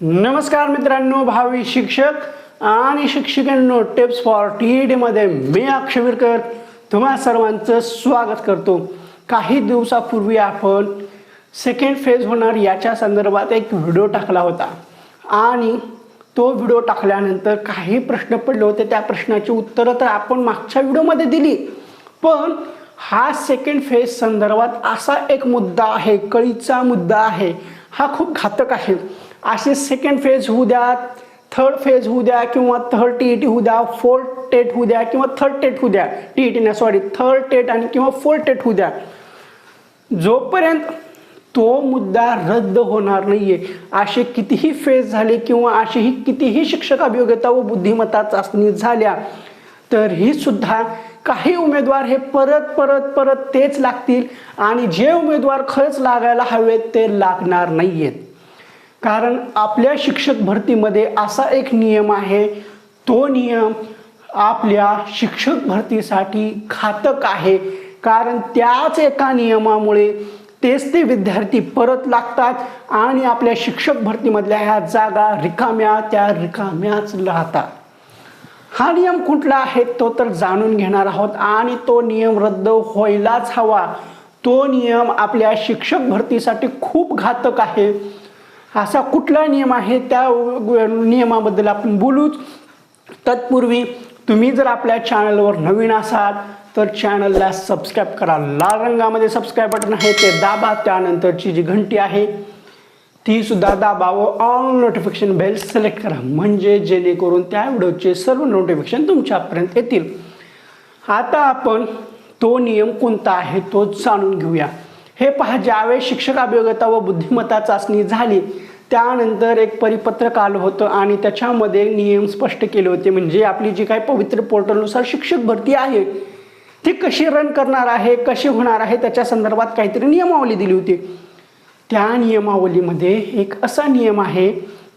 नमस्कार मित्रांनो भावी शिक्षक आणि शिक्षिकांनो टिप्स फॉर टी मध्ये मी अक्षवीरकर तुम्हा सर्वांचं स्वागत करतो. काही दिवसापूर्वी आपण सेकंड फेज होणार याच्या संदर्भात एक व्हिडिओ टाकला होता. आणि तो व्हिडिओ टाकल्यानंतर काही प्रश्न पडले होते त्या प्रश्नाची उत्तरं तर आपण मागच्या व्हिडिओमध्ये दिली. पण हा सेकंड फेज संदर्भात असा एक मुद्दा आहे कळीचा मुद्दा आहे. हा खूप घातक आहे. असे सेकंड फेज होऊ द्या थर्ड फेज होऊ द्या किंवा थर्ड टी ई टी होऊ द्या फोर्थ टेट होऊ द्या किंवा थर्ड टेट होऊ द्या. टी ई टी नाही सॉरी थर्ड टेट आणि किंवा फोर्थ टेट होऊ द्या. जोपर्यंत तो मुद्दा रद्द होणार नाही आहे असे कितीही फेज झाले किंवा अशीही कितीही शिक्षक अभियोग्यता व बुद्धिमत्ता चाचणी झाल्या तरीही सुद्धा काही उमेदवार हे परत परत परत तेच लागतील आणि जे उमेदवार खरंच लागायला हवेत ते लागणार नाही आहेत कारण आपल्या शिक्षक भरतीमध्ये असा एक नियम आहे तो नियम आपल्या शिक्षक भरतीसाठी घातक आहे. कारण त्याच एका नियमामुळे तेच ते विद्यार्थी परत लागतात आणि आपल्या शिक्षक भरतीमधल्या ह्या जागा रिकाम्या त्या रिकाम्याच राहतात. हा नियम कुठला आहे तो तर जाणून घेणार आहोत आणि तो नियम रद्द व्हायलाच हवा. तो नियम आपल्या शिक्षक भरतीसाठी खूप घातक आहे. असा कुठला नियम आहे त्या नियमाबद्दल आपण बोलूच. तत्पूर्वी तुम्ही जर आपल्या चॅनलवर नवीन असाल तर चॅनलला सबस्क्राईब करा. लाल रंगामध्ये सबस्क्राईब बटन आहे ते दाबा. त्यानंतरची जी घंटी आहे ती सुद्धा दाबा व ऑल नोटिफिकेशन बेल सिलेक्ट करा. म्हणजे जेणेकरून त्या व्हिडिओचे सर्व नोटिफिकेशन तुमच्यापर्यंत येतील. आता आपण तो नियम कोणता आहे तो जाणून घेऊया. हे पहा ज्यावेळेस शिक्षक अभियोग्यता व बुद्धिमत्ता चाचणी झाली त्यानंतर एक परिपत्रक आलं होतं आणि त्याच्यामध्ये नियम स्पष्ट केले होते. म्हणजे आपली जी काही पवित्र पोर्टलनुसार शिक्षक भरती आहे ती कशी रन करणार आहे कशी होणार आहे त्याच्या संदर्भात काहीतरी नियमावली दिली होती. त्या नियमावलीमध्ये एक असा नियम आहे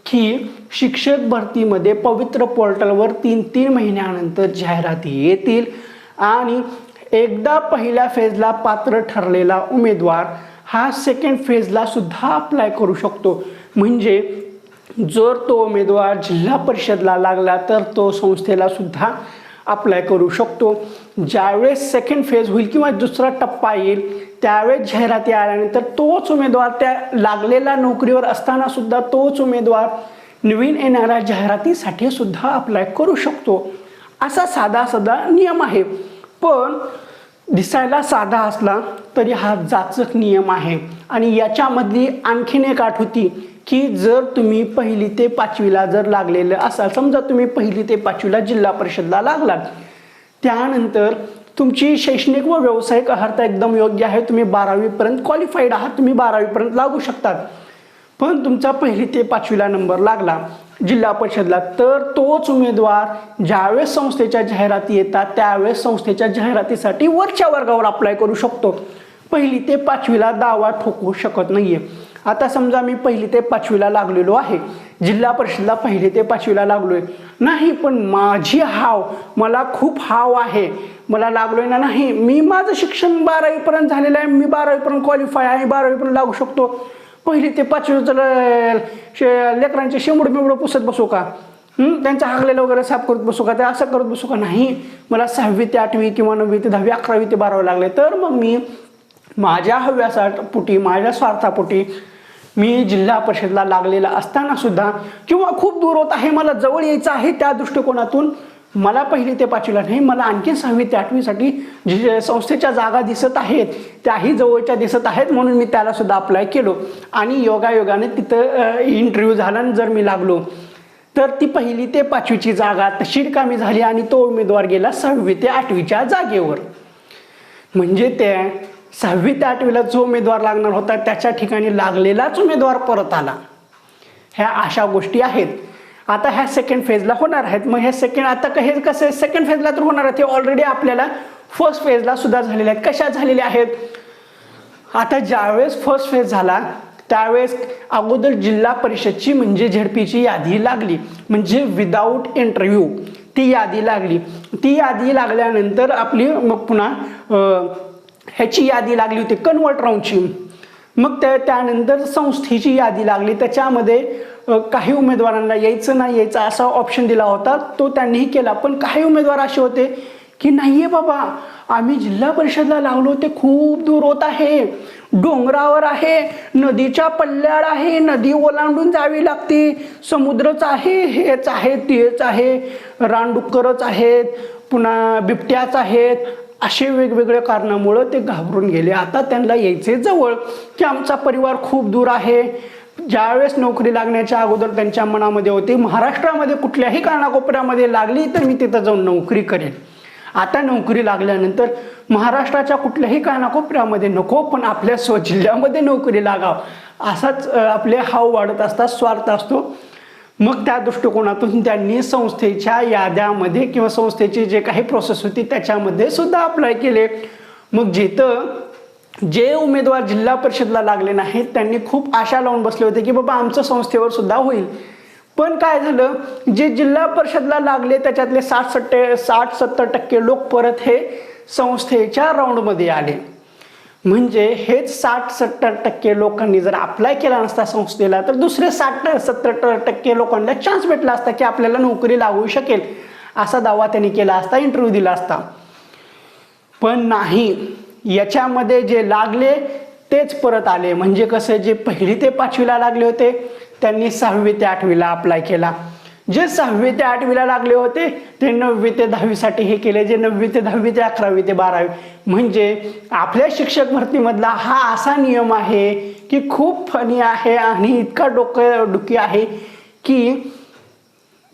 की शिक्षक भरतीमध्ये पवित्र पोर्टलवर तीन तीन महिन्यानंतर जाहिराती येतील आणि एकदा पहिल्या फेजला पात्र ठरलेला उमेदवार हा सेकंड फेजला सुद्धा अप्लाय करू शकतो. म्हणजे जर तो उमेदवार जिल्हा परिषदला लागला तर तो संस्थेला सुद्धा अप्लाय करू शकतो. ज्यावेळेस सेकंड फेज होईल किंवा दुसरा टप्पा येईल त्यावेळेस जाहिराती आल्यानंतर तोच उमेदवार त्या लागलेल्या नोकरीवर असताना सुद्धा तोच उमेदवार नवीन येणाऱ्या जाहिरातीसाठी सुद्धा अप्लाय करू शकतो. असा साधा साधा नियम आहे. पण दिसायला साधा असला तरी हा जाचक नियम आहे. आणि याच्यामधली आणखीन एक आठ होती की जर तुम्ही पहिली ते पाचवीला जर लागलेलं असाल समजा तुम्ही पहिली ते पाचवीला जिल्हा परिषदला लागलात त्यानंतर तुमची शैक्षणिक व व्यावसायिक अर्हता एकदम योग्य आहे तुम्ही बारावीपर्यंत क्वालिफाईड आहात तुम्ही बारावीपर्यंत लागू शकतात. पण तुमचा पहिली ते पाचवीला नंबर लागला जिल्हा परिषदला. तर तोच उमेदवार ज्यावेळेस संस्थेच्या जाहिराती येतात त्यावेळेस संस्थेच्या जाहिरातीसाठी वरच्या वर्गावर अप्लाय करू शकतो. पहिली ते पाचवीला दावा ठोकवू शकत नाहीये. आता समजा मी पहिली ते पाचवीला लागलेलो आहे. जिल्हा परिषदला पहिली ते पाचवीला लागलोय. नाही पण माझी हाव मला खूप हाव आहे. मला लागलोय ना नाही मी माझं शिक्षण बारावीपर्यंत झालेलं आहे. मी बारावीपर्यंत क्वालिफाय आहे. बारावीपर्यंत लागू शकतो. पहिली ते पाचवीचं शे- लेकरांचे शेंबड बिंबड पुसत बसू का? त्यांचा हागलेलं वगैरे साफ करत बसू का? ते असं करत बसू का? नाही. मला सहावी ते आठवी किंवा नववी ते दहावी अकरावी ते बारावी लागले. तर मग मी माझ्या हव्यासापोटी माझ्या स्वार्थापोटी मी जिल्हा परिषदला लागलेला असताना सुद्धा किंवा खूप दूर होत आहे मला जवळ यायचं आहे त्या दृष्टिकोनातून मला पहिली ते पाचवीला नाही मला आणखी सहावी ते आठवीसाठी जे संस्थेच्या जागा दिसत आहेत त्याही जवळच्या दिसत आहेत म्हणून मी त्याला सुद्धा अप्लाय केलो. आणि योगायोगाने तिथं इंटरव्ह्यू झाला आणि जर मी लागलो तर ती पहिली ते पाचवीची जागा तशी रिकामी झाली आणि तो उमेदवार गेला सहावी ते आठवीच्या जागेवर. म्हणजे त्या सहावी ते आठवीला जो उमेदवार लागणार होता त्याच्या ठिकाणी लागलेलाच उमेदवार परत आला. ह्या अशा गोष्टी आहेत. आता ह्या सेकंड फेजला होणार आहेत. मग हे सेकंड आता क- हे कसं सेकंड फेजला तर होणार आहेत हे ऑलरेडी आपल्याला फर्स्ट फेजला सुद्धा झालेले आहेत. कशा झालेल्या आहेत? आता ज्यावेळेस फर्स्ट फेज झाला त्यावेळेस अगोदर जिल्हा परिषदची म्हणजे झेडपीची यादी लागली. म्हणजे विदाऊट इंटरव्ह्यू ती यादी लागली. ती यादी लागल्यानंतर आपली मग पुन्हा ह्याची यादी लागली होती कन्वर्ट राऊंडची मग त्या त्यानंतर संस्थेची यादी लागली. त्याच्यामध्ये काही उमेदवारांना यायचं नाही यायचं असा ऑप्शन दिला होता तो त्यांनीही केला. पण काही उमेदवार असे होते की नाहीये बाबा आम्ही जिल्हा परिषदला लावलो ते खूप दूर होत आहे. डोंगरावर आहे नदीच्या पल्ल्याड आहे नदी ओलांडून जावी लागते. समुद्रच आहे हेच आहे तेच आहे. रानडुक्करच आहेत पुन्हा बिबट्याच आहेत. असे वेगवेगळ्या कारणामुळं ते घाबरून गेले. आता त्यांना यायचे जवळ की आमचा परिवार खूप दूर आहे. ज्यावेळेस नोकरी लागण्याच्या अगोदर त्यांच्या मनामध्ये होती महाराष्ट्रामध्ये कुठल्याही कानाकोपऱ्यामध्ये लागली तर मी तिथं जाऊन नोकरी करेन. आता नोकरी लागल्यानंतर महाराष्ट्राच्या कुठल्याही कानाकोपऱ्यामध्ये नको पण आपल्या स्वजिल्ह्यामध्ये नोकरी लागाव असाच आपले हाव वाढत असतात स्वार्थ असतो. मग त्या दृष्टिकोनातून त्यांनी संस्थेच्या याद्यामध्ये किंवा संस्थेची जे काही प्रोसेस होती त्याच्यामध्ये सुद्धा अप्लाय केले. मग जिथं जे उमेदवार जिल्हा परिषदला लागले नाहीत त्यांनी खूप आशा लावून बसले होते की बाबा आमचं संस्थेवर सुद्धा होईल. पण काय झालं जे जिल्हा परिषदला लागले त्याच्यातले साठ सत्ते साठ सत्तर टक्के लोक परत हे संस्थेच्या राऊंडमध्ये आले. म्हणजे हेच साठ सत्तर टक्के लोकांनी जर अप्लाय केला नसता संस्थेला तर दुसरे साठ सत्तर टक्के लोकांना चान्स भेटला असता की आपल्याला नोकरी लागू शकेल असा दावा त्यांनी केला असता इंटरव्ह्यू दिला असता. पण नाही याच्यामध्ये जे लागले तेच परत आले. म्हणजे कसं जे पहिली ते पाचवीला लागले होते त्यांनी सहावी ते आठवीला अप्लाय केला. जे सहावी ते आठवीला लागले होते ते नववी ते दहावीसाठी हे केले. जे नववी ते दहावी ते अकरावी ते बारावी. म्हणजे आपल्या शिक्षक भरतीमधला हा असा नियम आहे की खूप फनी आहे आणि इतका डोकं डुकी आहे की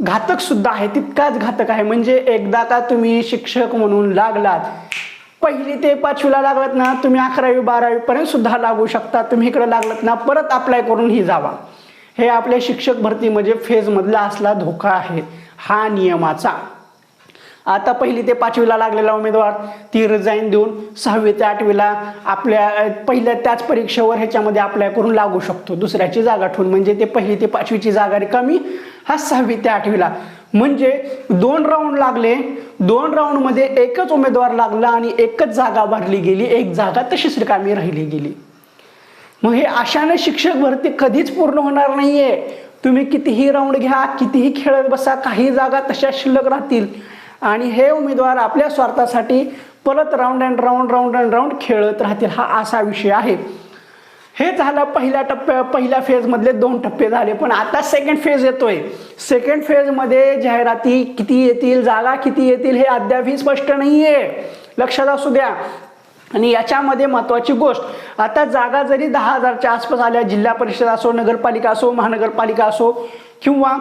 घातक सुद्धा आहे तितकाच घातक आहे. म्हणजे एकदा का तुम्ही शिक्षक म्हणून लागलात पहिली ते पाचवीला लागलात ना तुम्ही अकरावी बारावी पर्यंत सुद्धा लागू शकता. तुम्ही इकडे लागलात ना परत अप्लाय करून ही जावा. हे आपल्या शिक्षक भरती म्हणजे फेजमधला असला धोका आहे हा नियमाचा. आता पहिली ते पाचवीला लागलेला उमेदवार ती रिझाईन देऊन सहावी ते आठवीला आपल्या पहिल्या त्याच परीक्षेवर ह्याच्यामध्ये अप्लाय करून लागू शकतो. दुसऱ्याची जागा ठेवून म्हणजे ते पहिली ते पाचवीची जागा रिकामी हा सहावी ते आठवीला. म्हणजे दोन राऊंड लागले. दोन राऊंडमध्ये एकच उमेदवार लागला आणि एकच जागा भरली गेली. एक जागा तशीच रिकामी राहिली गेली. मग हे अशाने शिक्षक भरती कधीच पूर्ण होणार नाहीये. तुम्ही कितीही राऊंड घ्या कितीही खेळत बसा काही जागा तशा शिल्लक राहतील. आणि हे उमेदवार आपल्या स्वार्थासाठी परत round and round round and round खेळत राहतील हा असा विषय आहे. हे झालं पहिल्या टप्प्या पहिल्या फेजमधले दोन टप्पे झाले पण आता सेकंड फेज येतोय. सेकंड फेजमध्ये जाहिराती किती येतील जागा किती येतील हे अद्यापही स्पष्ट नाहीये. लक्षात असू द्या. आणि याच्यामध्ये महत्त्वाची गोष्ट आता जागा जरी दहा हजारच्या आसपास आल्या जिल्हा परिषद असो नगरपालिका असो महानगरपालिका असो किंवा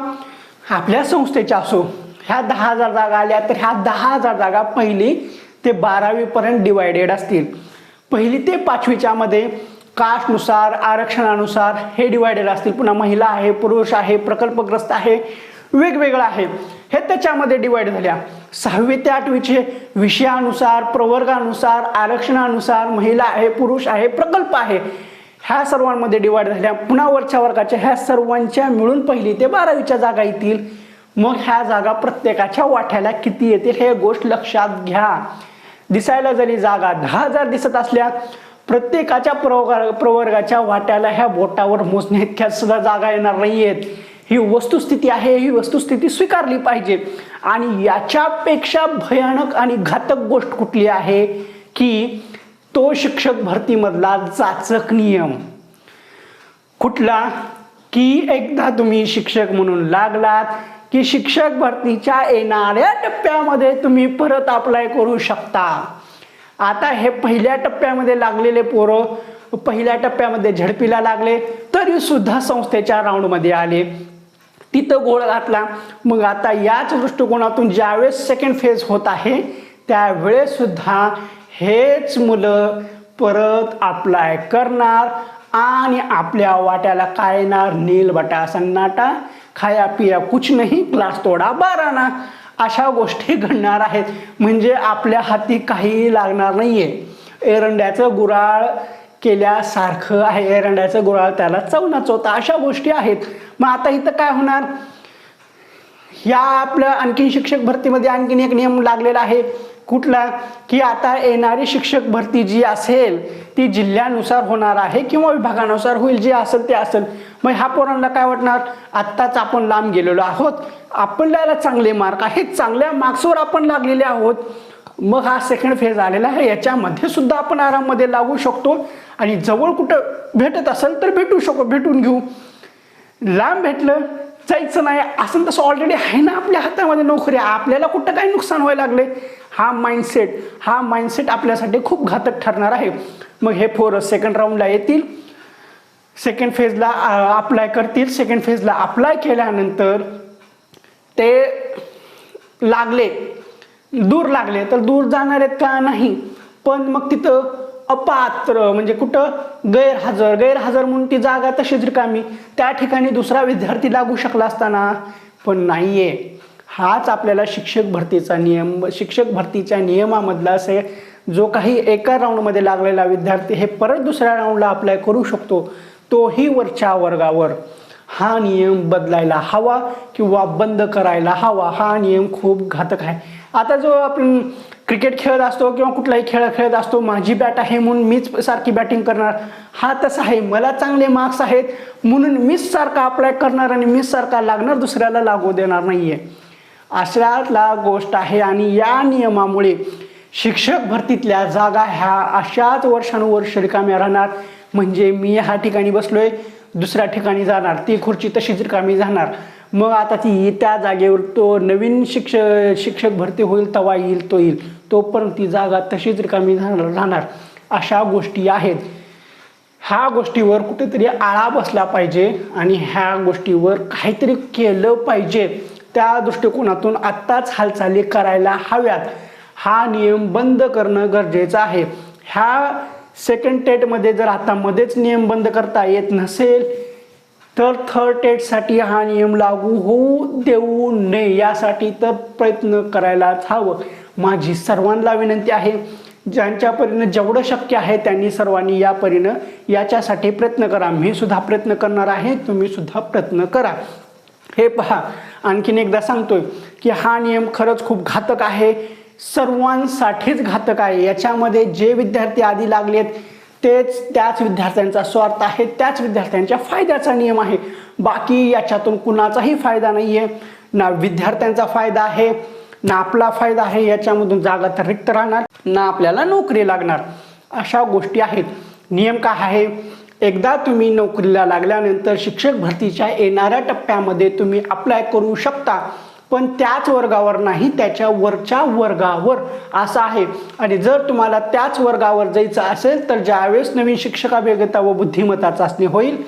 आपल्या संस्थेच्या असो ह्या दहा हजार जागा आल्या तर ह्या दहा हजार जागा पहिली ते बारावीपर्यंत डिवायडेड असतील. पहिली ते पाचवीच्या मध्ये कास्टनुसार आरक्षणानुसार हे डिवायडेड असतील. पुन्हा महिला आहे पुरुष आहे प्रकल्पग्रस्त आहे वेगवेगळं आहे. हे त्याच्यामध्ये डिवाइड झाल्या. सहावी ते आठवीचे विषयानुसार प्रवर्गानुसार आरक्षणानुसार महिला आहे पुरुष आहे प्रकल्प आहे. ह्या सर्वांमध्ये डिवाइड झाल्या. पुन्हा वरच्या वर्गाच्या ह्या सर्वांच्या मिळून पहिली ते बारावीच्या जागा येतील. मग ह्या जागा प्रत्येकाच्या वाट्याला किती येतील हे गोष्ट लक्षात घ्या. दिसायला जरी जागा दहा हजार दिसत असल्या प्रत्येकाच्या प्रवर्गा प्रवर्गाच्या वाट्याला ह्या बोटावर मोजण्या इतक्या सुद्धा जागा येणार नाहीयेत. ही वस्तुस्थिती आहे ही वस्तुस्थिती स्वीकारली पाहिजे. आणि याच्यापेक्षा भयानक आणि घातक गोष्ट कुठली आहे की तो शिक्षक भरतीमधला जाचक नियम. कुठला? की एकदा तुम्ही शिक्षक म्हणून लागलात की शिक्षक भरतीच्या येणाऱ्या टप्प्यामध्ये तुम्ही परत अप्लाय करू शकता. आता हे पहिल्या टप्प्यामध्ये लागलेले पोरं पहिल्या टप्प्यामध्ये झडपीला लागले तरी सुद्धा संस्थेच्या राऊंडमध्ये आले. तिथं गोळ घातला. मग आता याच दृष्टिकोनातून ज्यावेळेस सेकंड फेज होत आहे त्यावेळेस सुद्धा हेच मुलं परत अप्लाय करणार आणि आपल्या वाट्याला काय येणार नील बटा सन्नाटा खाया पिया कुछ नाही क्लास तोडा बाराना. अशा गोष्टी घडणार आहेत. म्हणजे आपल्या हाती काहीही लागणार नाही आहे एरंड्याचं गुराळ केल्यासारखं आहे. एरंड्याचं गुराळ त्याला चवना चवता अशा गोष्टी आहेत. मग आता इथं काय होणार? या आपल्या आणखीन शिक्षक भरतीमध्ये आणखीन एक नियम लागलेला आहे. कुठला? की आता येणारी शिक्षक भरती जी असेल ती जिल्ह्यानुसार होणार आहे किंवा विभागानुसार होईल जे असेल ते असेल. मग ह्या पोरांना काय वाटणार? आत्ताच आपण लांब गेलेलो आहोत. आपल्याला चांगले मार्क आहेत. चांगल्या मार्क्सवर आपण लागलेले आहोत. मग हा सेकंड फेज आलेला आहे. याच्यामध्ये सुद्धा आपण आराममध्ये लागू शकतो. आणि जवळ कुठं भेटत असेल तर भेटू शकतो भेटून घेऊ. लांब भेटलं जायचं नाही. असं तसं ऑलरेडी आहे ना आपल्या हातामध्ये नोकरी आपल्याला कुठं काही नुकसान व्हायला लागले हा माइंडसेट हा माइंडसेट आपल्यासाठी खूप घातक ठरणार आहे. मग हे फोर सेकंड राऊंडला येतील. सेकंड फेजला अप्लाय करतील. सेकंड फेजला अप्लाय केल्यानंतर ते लागले. दूर लागले. तर दूर जाणार आहेत का? नाही. पण मग तिथं अपात्र म्हणजे कुठं गैरहजर गैरहजर म्हणून ती जागा तशीच रिकामी. त्या ठिकाणी दुसरा विद्यार्थी लागू शकला असताना. पण नाही आहे हाच आपल्याला शिक्षक भरतीचा नियम शिक्षक भरतीच्या नियमामधला असे जो काही एका राऊंडमध्ये लागलेला विद्यार्थी हे परत दुसऱ्या राऊंडला अप्लाय करू शकतो तोही वरच्या वर्गावर. हा नियम बदलायला हवा किंवा बंद करायला हवा हा नियम खूप घातक आहे. आता जो आपण क्रिकेट खेळत असतो किंवा कुठलाही खेळ खेळत असतो माझी बॅट आहे म्हणून मीच सारखी बॅटिंग करणार. हा तसा आहे मला चांगले मार्क्स आहेत म्हणून मीच सारखा अप्लाय करणार आणि मीच सारखा लागणार दुसऱ्याला लागू देणार नाही आहे अशातला गोष्ट आहे आणि या नियमामुळे शिक्षक भरतीतल्या जागा ह्या अशाच वर्षानुवर्ष रिकाम्या राहणार. म्हणजे मी ह्या ठिकाणी बसलोय दुसऱ्या ठिकाणी जाणार ती खुर्ची तशीच रिकामी जाणार. मग आता ती त्या जागेवर तो नवीन शिक्ष शिक्षक भरती होईल तवा येईल तो येईल. तोपर्यंत ती जागा तशीच रिकामी राहणार राहणार. अशा गोष्टी आहेत. ह्या गोष्टीवर कुठेतरी आळा बसला पाहिजे आणि ह्या गोष्टीवर काहीतरी केलं पाहिजे. त्या दृष्टिकोनातून आत्ताच हालचाली करायला हव्यात. हा नियम बंद करणं गरजेचं आहे. ह्या सेकंड टेटमध्ये जर आता मध्येच नियम बंद करता येत नसेल तर थर्ड टेटसाठी हा नियम लागू होऊ देऊ नये यासाठी तर प्रयत्न करायलाच हवं. माझी सर्वांना विनंती आहे ज्यांच्या परीनं जेवढं शक्य आहे त्यांनी सर्वांनी या परीनं याच्यासाठी प्रयत्न करा. मी सुद्धा प्रयत्न करणार आहे तुम्ही सुद्धा प्रयत्न करा. हे पहा आणखीन एकदा सांगतोय की हा नियम खरंच खूप घातक आहे. सर्वांसाठीच घातक आहे. याच्यामध्ये जे विद्यार्थी आधी लागलेत तेच त्याच विद्यार्थ्यांचा स्वार्थ आहे त्याच विद्यार्थ्यांच्या फायद्याचा नियम आहे. बाकी याच्यातून कुणाचाही फायदा नाही आहे ना विद्यार्थ्यांचा फायदा आहे ना आपला फायदा आहे याच्यामधून जागा तर रिक्त राहणार ना आपल्याला नोकरी लागणार. अशा गोष्टी आहेत. नियम काय आहे? एकदा तुम्ही नोकरीला लागल्यानंतर शिक्षक भरतीच्या येणाऱ्या टप्प्यामध्ये तुम्ही अप्लाय करू शकता पण त्याच वर्गावर नाही त्याच्या वरच्या वर्गावर असं आहे. आणि जर तुम्हाला त्याच वर्गावर जायचं असेल तर ज्यावेळेस नवीन शिक्षक व बुद्धिमत्ता चाचणी होईल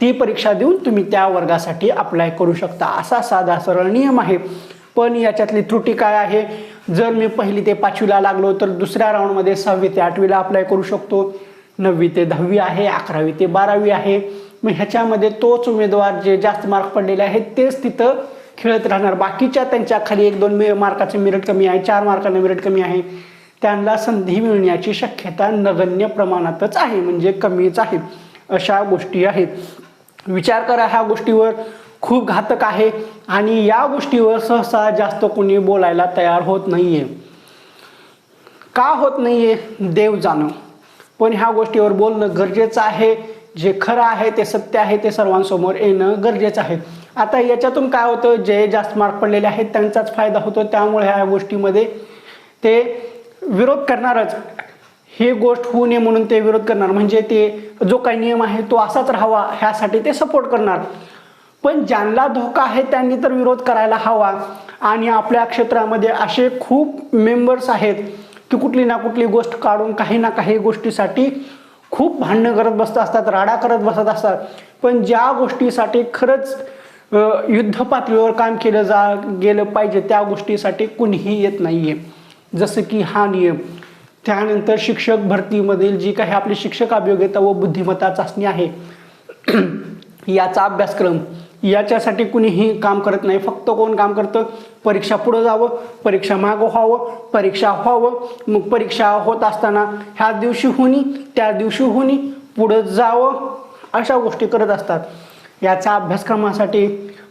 ती परीक्षा देऊन तुम्ही त्या वर्गासाठी अप्लाय करू शकता. असा साधा सरळ नियम आहे. पण याच्यातली त्रुटी काय आहे? जर मी पहिली ते पाचवीला लागलो तर दुसऱ्या राऊंडमध्ये सहावी ते आठवीला अप्लाय करू शकतो. नववी ते दहावी आहे अकरावी ते बारावी आहे. मग ह्याच्यामध्ये तोच उमेदवार जे जास्त मार्क पडलेले आहेत तेच तिथं खेळत राहणार. बाकीच्या त्यांच्या खाली एक दोन मे मार्काचे मेरिट कमी आहे चार मार्काने मेरिट कमी आहे. त्यांना संधी मिळण्याची शक्यता नगण्य प्रमाणातच आहे म्हणजे कमीच आहे. अशा गोष्टी आहेत. विचार करा ह्या गोष्टीवर. खूप घातक आहे. आणि या गोष्टीवर सहसा जास्त कोणी बोलायला तयार होत नाहीये. का होत नाहीये? देव जाणं. पण ह्या गोष्टीवर बोलणं गरजेचं आहे. जे खरं आहे ते सत्य आहे ते सर्वांसमोर येणं गरजेचं आहे. आता याच्यातून काय होतं? जे जास्त मार्क पडलेले आहेत त्यांचाच फायदा होतो. त्यामुळे ह्या गोष्टीमध्ये ते विरोध करणारच. ही गोष्ट होऊ नये म्हणून ते विरोध करणार. म्हणजे ते जो काही नियम आहे तो असाच राहावा ह्यासाठी ते सपोर्ट करणार. पण ज्यांना धोका आहे त्यांनी तर विरोध करायला हवा. आणि आपल्या क्षेत्रामध्ये असे खूप मेंबर्स आहेत ती कुठली ना कुठली गोष्ट काढून काही ना काही गोष्टीसाठी खूप भांडणं करत बसत असतात राडा करत बसत असतात. पण ज्या गोष्टीसाठी खरंच युद्ध पातळीवर काम केलं जा गेलं पाहिजे त्या गोष्टीसाठी कुणीही येत नाही आहे जसं की हा नियम. त्यानंतर शिक्षक भरतीमधील जी काही आपली शिक्षक अभियोग्यता व बुद्धिमत्ता चाचणी आहे याचा अभ्यासक्रम. याच्यासाठी कुणीही काम करत नाही. फक्त कोण काम करतं? परीक्षा पुढं जावं परीक्षा मागं व्हावं परीक्षा व्हावं. मग परीक्षा होत असताना ह्या दिवशी होणी त्या दिवशी होणी पुढं जावं. अशा गोष्टी करत असतात. याचा अभ्यासक्रमासाठी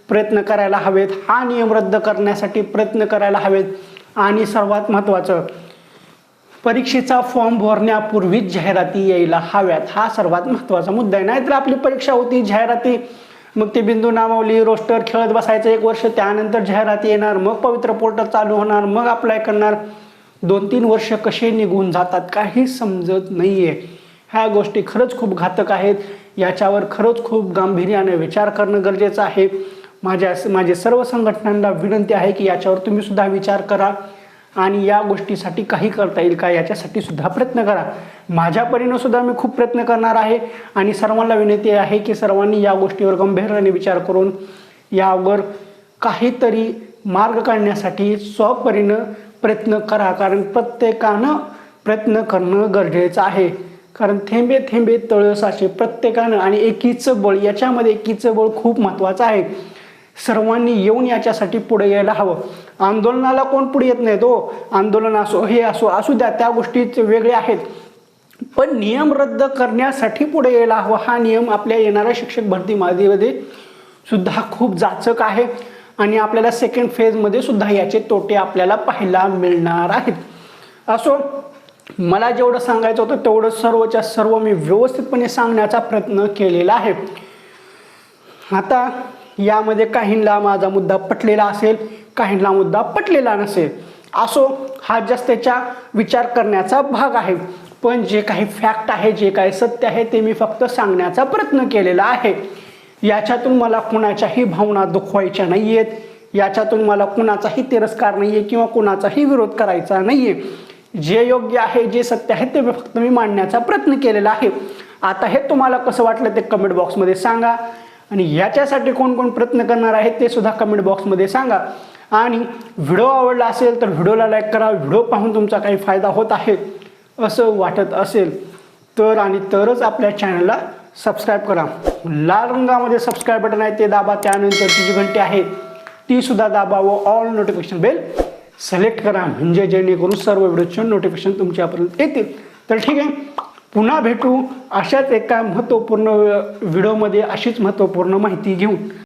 प्रयत्न करायला हवेत. हा नियम रद्द करण्यासाठी प्रयत्न करायला हवेत. आणि सर्वात महत्त्वाचं परीक्षेचा फॉर्म भरण्यापूर्वीच जाहिराती यायला हव्यात. हा सर्वात महत्त्वाचा मुद्दा आहे. नाहीतर आपली परीक्षा होती जाहिराती मग ते बिंदू नामावली रोस्टर खेळत बसायचं एक वर्ष त्यानंतर जाहिराती येणार मग पवित्र पोर्टल चालू होणार मग अप्लाय करणार. दोन तीन वर्ष कसे निघून जातात काही समजत नाही आहे ह्या गोष्टी खरंच खूप घातक आहेत. याच्यावर खरंच खूप गांभीर्याने विचार करणं गरजेचं आहे. माझ्या माझे सर्व संघटनांना विनंती आहे की याच्यावर तुम्हीसुद्धा विचार करा. आणि या गोष्टीसाठी काही करता येईल का याच्यासाठी सुद्धा प्रयत्न करा. माझ्या परीनं सुद्धा मी खूप प्रयत्न करणार आहे आणि सर्वांना विनंती आहे की सर्वांनी या गोष्टीवर गंभीरपणे विचार करून यावर काहीतरी मार्ग काढण्यासाठी स्वपरीनं प्रयत्न करा. कारण प्रत्येकानं प्रयत्न करणं गरजेचं आहे. कारण थेंबे थेंबे तळसाचे प्रत्येकानं आणि एकीचं बळ याच्यामध्ये एकीचं बळ खूप महत्त्वाचं आहे. सर्वांनी येऊन याच्यासाठी पुढे यायला हवं. आंदोलनाला कोण पुढे येत नाही तो हो. आंदोलन असो हे असो असू द्या त्या गोष्टी वेगळे आहेत. पण नियम रद्द करण्यासाठी पुढे यायला हवं. हा नियम आपल्या येणाऱ्या शिक्षक भरती मादीमध्ये सुद्धा खूप जाचक आहे आणि आपल्याला सेकंड फेजमध्ये सुद्धा याचे तोटे आपल्याला पाहायला मिळणार आहेत. असो मला जेवढं सांगायचं होतं तेवढं सर्वच्या सर्व मी व्यवस्थितपणे सांगण्याचा प्रयत्न केलेला आहे. आता यामध्ये काहींना माझा मुद्दा पटलेला असेल काहींना मुद्दा पटलेला नसेल. असो हा जास्त त्याच्या विचार करण्याचा भाग आहे. पण जे काही फॅक्ट आहे जे काही सत्य आहे ते मी फक्त सांगण्याचा प्रयत्न केलेला आहे. याच्यातून मला कुणाच्याही भावना दुखवायच्या नाही आहेत याच्यातून मला कुणाचाही तिरस्कार नाही आहे किंवा कुणाचाही विरोध करायचा नाही आहे जे योग्य आहे जे सत्य आहे ते फक्त मी मांडण्याचा प्रयत्न केलेला आहे. आता हे तुम्हाला कसं वाटलं ते कमेंट बॉक्समध्ये सांगा. आणि याच्यासाठी कोण कोण प्रयत्न करणार आहेत ते सुद्धा कमेंट बॉक्समध्ये सांगा. आणि व्हिडिओ आवडला असेल तर व्हिडिओला लाईक करा. व्हिडिओ पाहून तुमचा काही फायदा होत आहे असं वाटत असेल तर आणि तरच आपल्या चॅनलला सबस्क्राईब करा. लाल रंगामध्ये सबस्क्राईब बटन आहे ते दाबा. त्यानंतर जी घंटी आहे ती सुद्धा दाबा व ऑल नोटिफिकेशन बेल सिलेक्ट करा. म्हणजे जेणेकरून सर्व व्हिडिओचे नोटिफिकेशन तुमच्यापर्यंत येतील. तर ठीक आहे. पुन्हा भेटू अशाच एका महत्त्वपूर्ण व्हिडिओमध्ये अशीच महत्त्वपूर्ण माहिती घेऊन.